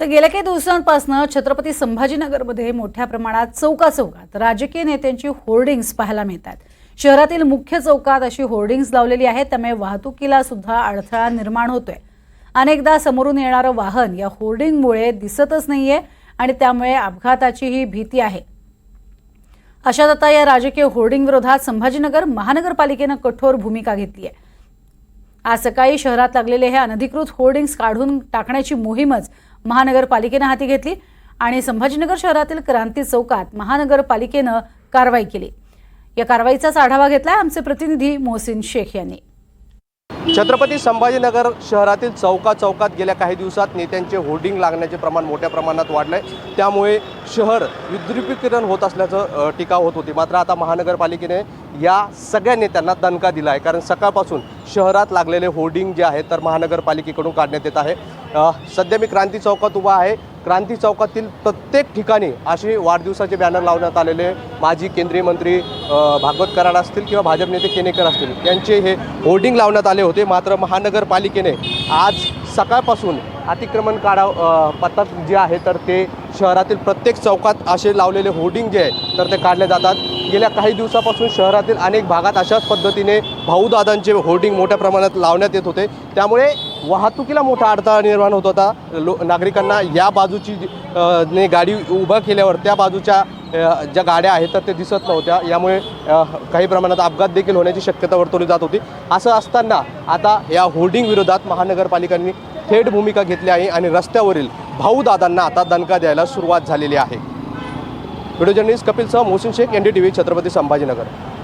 तर गेल्या काही दिवसांपासून छत्रपती संभाजीनगरमध्ये मोठ्या प्रमाणात चौका चौकात राजकीय नेत्यांची होर्डिंग्स पाहायला मिळतात. शहरातील मुख्य चौकात अशी होर्डिंग्स लावलेली आहेत त्यामुळे वाहतुकीला सुद्धा अडथळा निर्माण होतोय. अनेकदा समोरून येणारं वाहन या होर्डिंगमुळे दिसतच नाहीये आणि त्यामुळे अपघाताचीही भीती आहे. अशात आता या राजकीय होर्डिंग विरोधात संभाजीनगर महानगरपालिकेनं कठोर भूमिका घेतली आहे आज सकाळी शहरात लागलेले हे अनधिकृत होर्डिंग्स काढून टाकण्याची मोहीमच महानगरपालिकेनं हाती घेतली आणि संभाजीनगर शहरातील क्रांती चौकात महानगरपालिकेनं कारवाई केली. या कारवाईचाच आढावा घेतलाय आमचे प्रतिनिधी मोहसिन शेख यांनी. छत्रपती संभाजीनगर शहरातील चौका चौकात गेल्या काही दिवसात नेत्यांचे होर्डिंग लागण्याचे प्रमाण मोठ्या प्रमाणात वाढलं आहे त्यामुळे शहर विद्रुपीकरण होत असल्याचं टीका होत होती. मात्र आता महानगरपालिकेने या सगळ्या नेत्यांना दणका दिला आहे. कारण सकाळपासून शहरात लागलेले होर्डिंग जे आहे तर महानगरपालिकेकडून काढण्यात येत आहे. सध्या मी क्रांती चौकात उभा आहे. क्रांती चौकातील प्रत्येक ठिकाणी असे वाढदिवसाचे बॅनर लावण्यात आलेले माजी केंद्रीय मंत्री भागवत कराड असतील किंवा भाजप नेते केनेकर असतील यांचे हे होर्डिंग लावण्यात आले होते. मात्र महानगरपालिकेने आज सकाळपासून अतिक्रमण काढाव पथक जे आहे तर ते शहरातील प्रत्येक चौकात असे लावलेले होर्डिंग जे आहे तर ते काढले जातात. गेल्या काही दिवसापासून शहरातील अनेक भागात अशाच पद्धतीने भाऊदादांचे होर्डिंग मोठ्या प्रमाणात लावण्यात येत होते. त्यामुळे वाहतुकीला मोठा अडथळा निर्माण होत होता. लो नागरिकांना या बाजूची ने गाडी उभा केल्यावर त्या बाजूच्या ज्या गाड्या आहेत तर ते दिसत नव्हत्या. यामुळे काही प्रमाणात अपघात देखील होण्याची शक्यता वर्तवली जात होती. असं असताना आता या होर्डिंग विरोधात महानगरपालिकांनी थेट भूमिका घेतली आहे आणि रस्त्यावरील भाऊदादांना आता दणका द्यायला सुरुवात झालेली आहे. व्हिडिओ जर्नलिस्ट कपिल सह मोहसिन शेख एनडीटीव्ही छत्रपती संभाजीनगर